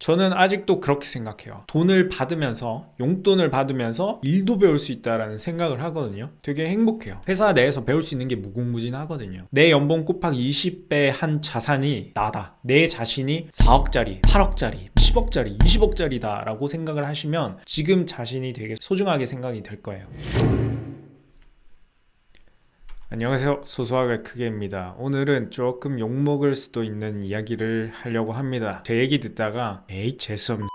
저는 아직도 그렇게 생각해요. 돈을 받으면서, 용돈을 받으면서 일도 배울 수 있다라는 생각을 하거든요. 되게 행복해요. 회사 내에서 배울 수 있는 게 무궁무진하거든요. 내 연봉 곱하기 20배 한 자산이 나다. 내 자신이 4억짜리, 8억짜리, 10억짜리, 20억짜리다 라고 생각을 하시면 지금 자신이 되게 소중하게 생각이 될 거예요. 안녕하세요. 소소하게 크게입니다. 오늘은 조금 욕먹을 수도 있는 이야기를 하려고 합니다. 제 얘기 듣다가 에이 재수없는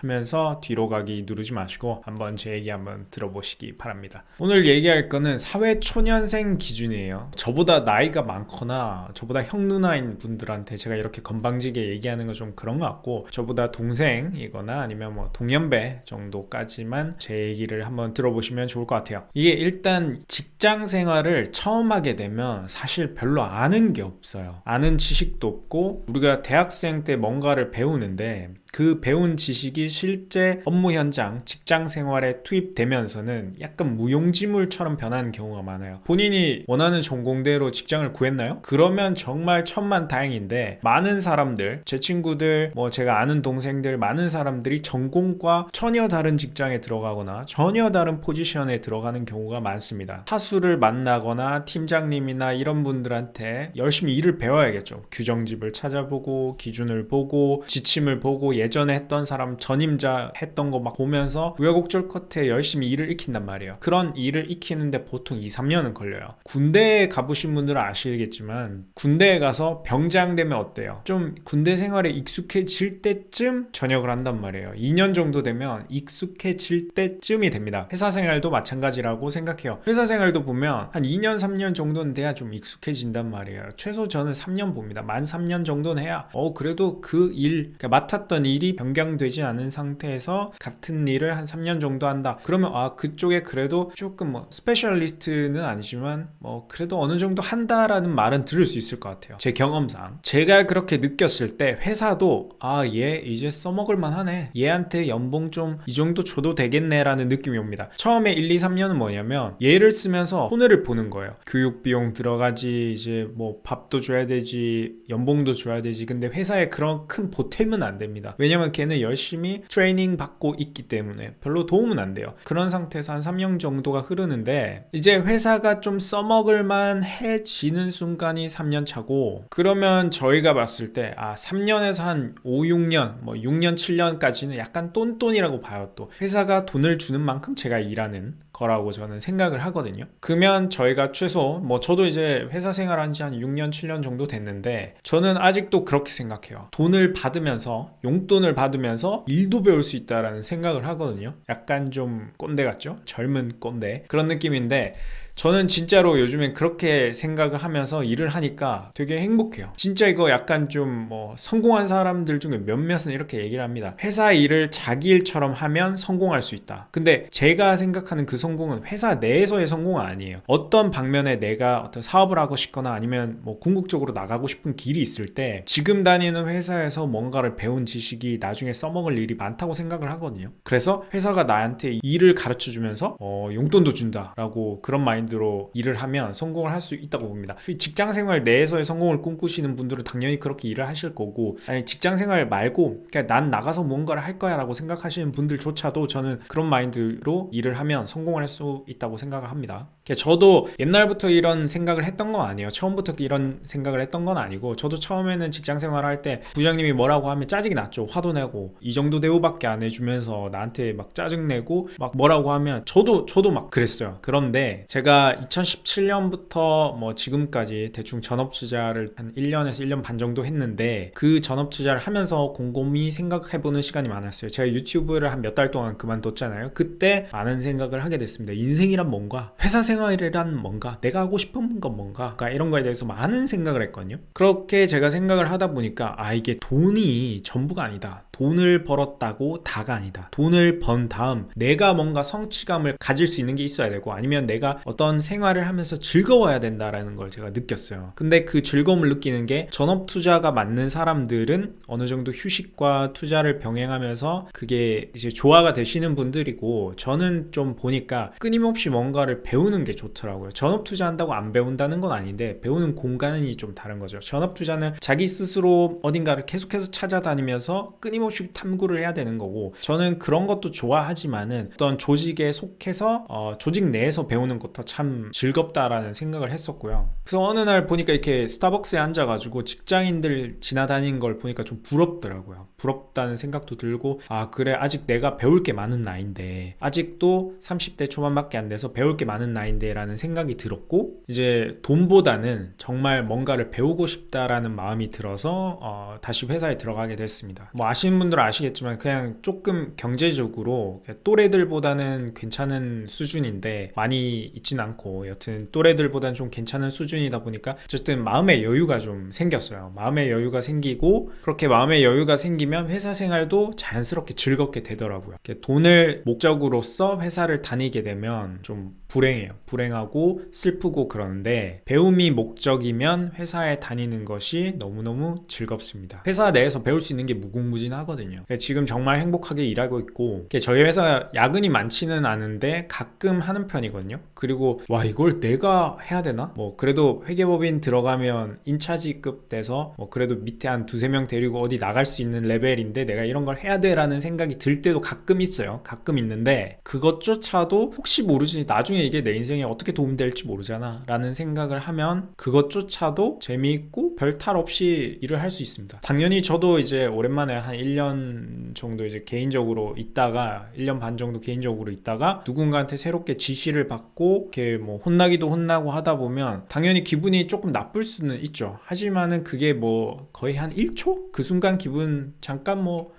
하면서 뒤로 가기 누르지 마시고 한번 제 얘기 한번 들어보시기 바랍니다. 오늘 얘기할 거는 사회 초년생 기준이에요. 저보다 나이가 많거나 저보다 형 누나인 분들한테 제가 이렇게 건방지게 얘기하는 거 좀 그런 것 같고 저보다 동생이거나 아니면 뭐 동년배 정도까지만 제 얘기를 한번 들어보시면 좋을 것 같아요. 이게 일단 직장 생활을 처음 하게 되면 사실 별로 아는 게 없어요. 아는 지식도 없고 우리가 대학생 때 뭔가를 배우는데 그 배운 지식이 실제 업무 현장, 직장 생활에 투입되면서는 약간 무용지물처럼 변하는 경우가 많아요. 본인이 원하는 전공대로 직장을 구했나요? 그러면 정말 천만 다행인데 많은 사람들, 제 친구들, 뭐 제가 아는 동생들, 많은 사람들이 전공과 전혀 다른 직장에 들어가거나 전혀 다른 포지션에 들어가는 경우가 많습니다. 사수를 만나거나 팀장님이나 이런 분들한테 열심히 일을 배워야겠죠. 규정집을 찾아보고 기준을 보고 지침을 보고 예전에 했던 사람 전임자 했던 거 막 보면서 우여곡절 끝에 열심히 일을 익힌단 말이에요. 그런 일을 익히는데 보통 2, 3년은 걸려요. 군대에 가보신 분들은 아시겠지만 군대에 가서 병장 되면 어때요? 좀 군대 생활에 익숙해질 때쯤 전역을 한단 말이에요. 2년 정도 되면 익숙해질 때쯤이 됩니다. 회사 생활도 마찬가지라고 생각해요. 회사 생활도 보면 한 2년, 3년 정도는 돼야 좀 익숙해진단 말이에요. 최소 저는 3년 봅니다. 만 3년 정도는 해야 어 그래도 그 일, 그러니까 맡았던 일이 변경되지 않은 상태에서 같은 일을 한 3년 정도 한다. 그러면 아 그쪽에 그래도 조금 뭐 스페셜리스트는 아니지만 뭐 그래도 어느 정도 한다라는 말은 들을 수 있을 것 같아요. 제 경험상 제가 그렇게 느꼈을 때 회사도 아 얘 이제 써먹을 만하네. 얘한테 연봉 좀 이 정도 줘도 되겠네라는 느낌이 옵니다. 처음에 1, 2, 3년은 뭐냐면 얘를 쓰면서 손해를 보는 거예요. 교육 비용 들어가지 이제 뭐 밥도 줘야 되지 연봉도 줘야 되지. 근데 회사에 그런 큰 보탬은 안 됩니다. 왜냐면 걔는 열심히 트레이닝 받고 있기 때문에 별로 도움은 안 돼요. 그런 상태에서 한 3년 정도가 흐르는데 이제 회사가 좀 써먹을 만 해지는 순간이 3년 차고 그러면 저희가 봤을 때 아 3년에서 한 5, 6년 뭐 6년, 7년까지는 약간 똔똔이라고 봐요 또 회사가 돈을 주는 만큼 제가 일하는 거라고 저는 생각을 하거든요. 그러면 저희가 최소 뭐 저도 이제 회사 생활한 지 한 6년, 7년 정도 됐는데 저는 아직도 그렇게 생각해요. 돈을 받으면서 용돈을 받으면서 일도 배울 수 있다라는 생각을 하거든요. 약간 좀 꼰대 같죠? 젊은 꼰대 그런 느낌인데 저는 진짜로 요즘엔 그렇게 생각을 하면서 일을 하니까 되게 행복해요. 진짜 이거 약간 좀 뭐 성공한 사람들 중에 몇몇은 이렇게 얘기를 합니다. 회사 일을 자기 일처럼 하면 성공할 수 있다. 근데 제가 생각하는 그 성공은 회사 내에서의 성공은 아니에요. 어떤 방면에 내가 어떤 사업을 하고 싶거나 아니면 뭐 궁극적으로 나가고 싶은 길이 있을 때 지금 다니는 회사에서 뭔가를 배운 지식이 나중에 써먹을 일이 많다고 생각을 하거든요. 그래서 회사가 나한테 일을 가르쳐 주면서 어, 용돈도 준다라고 그런 마인드 로 일을 하면 성공을 할 수 있다고 봅니다. 직장 생활 내에서의 성공을 꿈꾸시는 분들은 당연히 그렇게 일을 하실 거고 아니 직장 생활 말고 그냥 난 나가서 뭔가를 할 거야라고 생각하시는 분들조차도 저는 그런 마인드로 일을 하면 성공을 할 수 있다고 생각을 합니다. 그러니까 저도 옛날부터 이런 생각을 했던 건 아니에요. 처음부터 이런 생각을 했던 건 아니고 저도 처음에는 직장 생활 할 때 부장님이 뭐라고 하면 짜증이 났죠. 화도 내고 이 정도 대우밖에 안 해주면서 나한테 막 짜증 내고 막 뭐라고 하면 저도 저도 막 그랬어요. 그런데 제가 2017년부터 뭐 지금까지 대충 전업 투자를 한 1년에서 1년 반 정도 했는데 그 전업 투자를 하면서 곰곰이 생각해보는 시간이 많았어요. 제가 유튜브를 한 몇 달 동안 그만뒀잖아요. 그때 많은 생각을 하게 됐습니다. 인생이란 뭔가, 회사 생활이란 뭔가, 내가 하고 싶은 건 뭔가, 그러니까 이런 거에 대해서 많은 생각을 했거든요. 그렇게 제가 생각을 하다 보니까 아 이게 돈이 전부가 아니다. 돈을 벌었다고 다가 아니다. 돈을 번 다음 내가 뭔가 성취감을 가질 수 있는 게 있어야 되고 아니면 내가 어떤 생활을 하면서 즐거워야 된다라는 걸 제가 느꼈어요. 근데 그 즐거움을 느끼는 게 전업 투자가 맞는 사람들은 어느 정도 휴식과 투자를 병행하면서 그게 이제 조화가 되시는 분들이고 저는 좀 보니까 끊임없이 뭔가를 배우는 게 좋더라고요. 전업 투자한다고 안 배운다는 건 아닌데 배우는 공간이 좀 다른 거죠. 전업 투자는 자기 스스로 어딘가를 계속해서 찾아다니면서 끊임없이 끊임없이 탐구를 해야 되는 거고 저는 그런 것도 좋아하지만은 어떤 조직에 속해서 어, 조직 내에서 배우는 것도 참 즐겁다라는 생각을 했었고요. 그래서 어느 날 보니까 이렇게 스타벅스에 앉아가지고 직장인들 지나다니는 걸 보니까 좀 부럽더라고요. 부럽다는 생각도 들고 아 그래 아직 내가 배울 게 많은 나이인데 아직도 30대 초반밖에 안 돼서 배울 게 많은 나이인데라는 생각이 들었고 이제 돈보다는 정말 뭔가를 배우고 싶다라는 마음이 들어서 어, 다시 회사에 들어가게 됐습니다. 뭐 아시는 분들은 아시겠지만 그냥 조금 경제적으로 또래들보다는 괜찮은 수준인데 많이 있진 않고 여튼 또래들보다는 좀 괜찮은 수준이다 보니까 어쨌든 마음의 여유가 좀 생겼어요. 마음의 여유가 생기고 그렇게 마음의 여유가 생기면 회사 생활도 자연스럽게 즐겁게 되더라고요. 돈을 목적으로서 회사를 다니게 되면 좀 불행해요. 불행하고 슬프고 그러는데 배움이 목적이면 회사에 다니는 것이 너무너무 즐겁습니다. 회사 내에서 배울 수 있는 게 무궁무진하 거든요. 지금 정말 행복하게 일하고 있고 저희 회사 야근이 많지는 않은데 가끔 하는 편이거든요. 그리고 와 이걸 내가 해야 되나? 뭐 그래도 회계법인 들어가면 인차지급 돼서 뭐 그래도 밑에 한 두세 명 데리고 어디 나갈 수 있는 레벨인데 내가 이런 걸 해야 돼 라는 생각이 들 때도 가끔 있어요. 가끔 있는데 그것조차도 혹시 모르지 나중에 이게 내 인생에 어떻게 도움될지 모르잖아 라는 생각을 하면 그것조차도 재미있고 별 탈 없이 일을 할 수 있습니다. 당연히 저도 이제 오랜만에 한 1년 정도 이제 개인적으로 있다가 1년 반 정도 개인적으로 있다가 누군가한테 새롭게 지시를 받고 이렇게 뭐 혼나기도 혼나고 하다 보면 당연히 기분이 조금 나쁠 수는 있죠. 하지만은 그게 뭐 거의 한 1초? 그 순간 기분 잠깐 뭐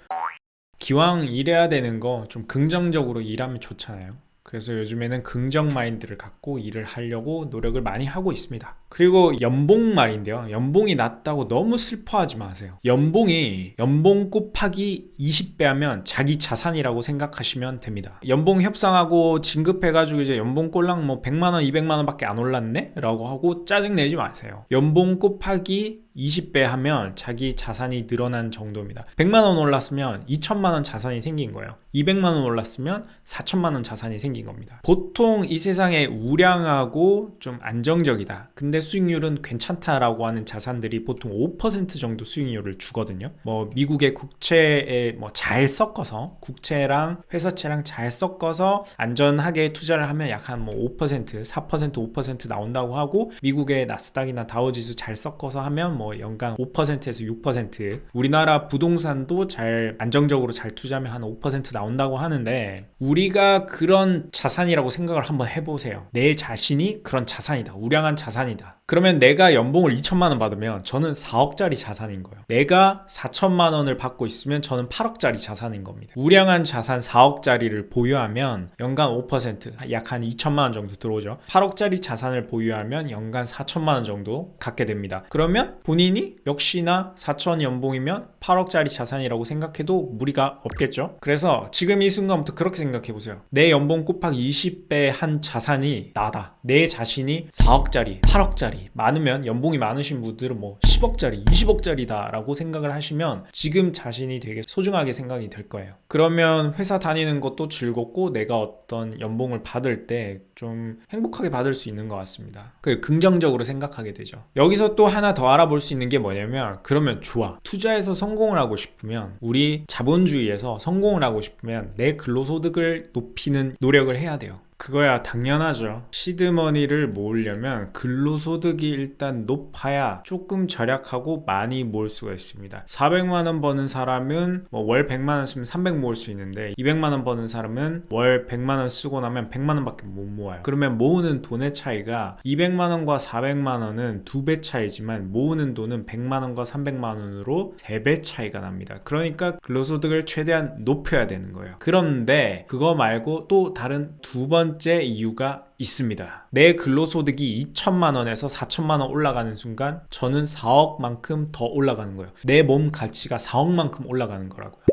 기왕 일해야 되는 거 좀 긍정적으로 일하면 좋잖아요. 그래서 요즘에는 긍정 마인드를 갖고 일을 하려고 노력을 많이 하고 있습니다. 그리고 연봉 말인데요. 연봉이 낮다고 너무 슬퍼하지 마세요. 연봉이 연봉 곱하기 20배 하면 자기 자산이라고 생각하시면 됩니다. 연봉 협상하고 진급해가지고 이제 연봉 꼴랑 뭐 100만원, 200만원 밖에 안 올랐네? 라고 하고 짜증내지 마세요. 연봉 곱하기 20배 하면 자기 자산이 늘어난 정도입니다. 100만원 올랐으면 2천만원 자산이 생긴 거예요. 200만원 올랐으면 4천만원 자산이 생긴 겁니다. 보통 이 세상에 우량하고 좀 안정적이다. 근데 수익률은 괜찮다라고 하는 자산들이 보통 5% 정도 수익률을 주거든요. 뭐 미국의 국채에 뭐 잘 섞어서 국채랑 회사채랑 잘 섞어서 안전하게 투자를 하면 약 한 뭐 5%, 4%, 5% 나온다고 하고 미국의 나스닥이나 다우지수 잘 섞어서 하면 뭐 연간 5%에서 6% 우리나라 부동산도 잘 안정적으로 잘 투자하면 한 5% 나온다고 하는데 우리가 그런 자산이라고 생각을 한번 해보세요. 내 자신이 그런 자산이다. 우량한 자산이다. 그러면 내가 연봉을 2천만 원 받으면 저는 4억짜리 자산인 거예요. 내가 4천만 원을 받고 있으면 저는 8억짜리 자산인 겁니다. 우량한 자산 4억짜리를 보유하면 연간 5%약 한 2천만 원 정도 들어오죠. 8억짜리 자산을 보유하면 연간 4천만 원 정도 갖게 됩니다. 그러면 본인이 역시나 4천 연봉이면 8억짜리 자산이라고 생각해도 무리가 없겠죠. 그래서 지금 이 순간부터 그렇게 생각해 보세요. 내 연봉 곱하기 20배 한 자산이 나다. 내 자신이 4억짜리, 8억짜리 많으면 연봉이 많으신 분들은 뭐 10억짜리, 20억짜리다라고 생각을 하시면 지금 자신이 되게 소중하게 생각이 될 거예요. 그러면 회사 다니는 것도 즐겁고 내가 어떤 연봉을 받을 때 좀 행복하게 받을 수 있는 것 같습니다. 그 긍정적으로 생각하게 되죠. 여기서 또 하나 더 알아볼 수 있는 게 뭐냐면 그러면 좋아. 투자에서 성공을 하고 싶으면 우리 자본주의에서 성공을 하고 싶으면 내 근로소득을 높이는 노력을 해야 돼요. 그거야 당연하죠. 시드머니를 모으려면 근로소득이 일단 높아야 조금 절약하고 많이 모을 수가 있습니다. 400만 원 버는 사람은 뭐 월 100만 원 쓰면 300 모을 수 있는데 200만 원 버는 사람은 월 100만 원 쓰고 나면 100만 원밖에 못 모아요. 그러면 모으는 돈의 차이가 200만 원과 400만 원은 두 배 차이지만 모으는 돈은 100만 원과 300만 원으로 3배 차이가 납니다. 그러니까 근로소득을 최대한 높여야 되는 거예요. 그런데 그거 말고 또 다른 두 번. 번째 이유가 있습니다. 내 근로소득이 2천만 원에서 4천만 원 올라가는 순간 저는 4억만큼 더 올라가는 거예요. 내 몸 가치가 4억만큼 올라가는 거라고요.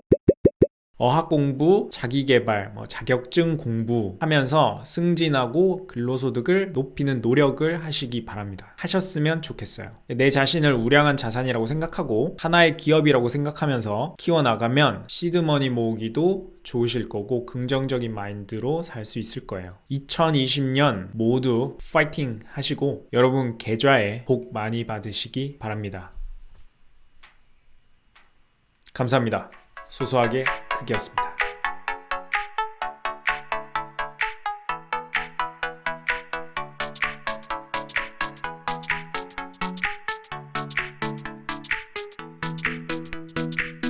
어학 공부, 자기 개발, 뭐 자격증 공부 하면서 승진하고 근로소득을 높이는 노력을 하시기 바랍니다. 하셨으면 좋겠어요. 내 자신을 우량한 자산이라고 생각하고 하나의 기업이라고 생각하면서 키워나가면 시드머니 모으기도 좋으실 거고 긍정적인 마인드로 살 수 있을 거예요. 2020년 모두 파이팅 하시고 여러분 계좌에 복 많이 받으시기 바랍니다. 감사합니다. 소소하게 크기였습니다.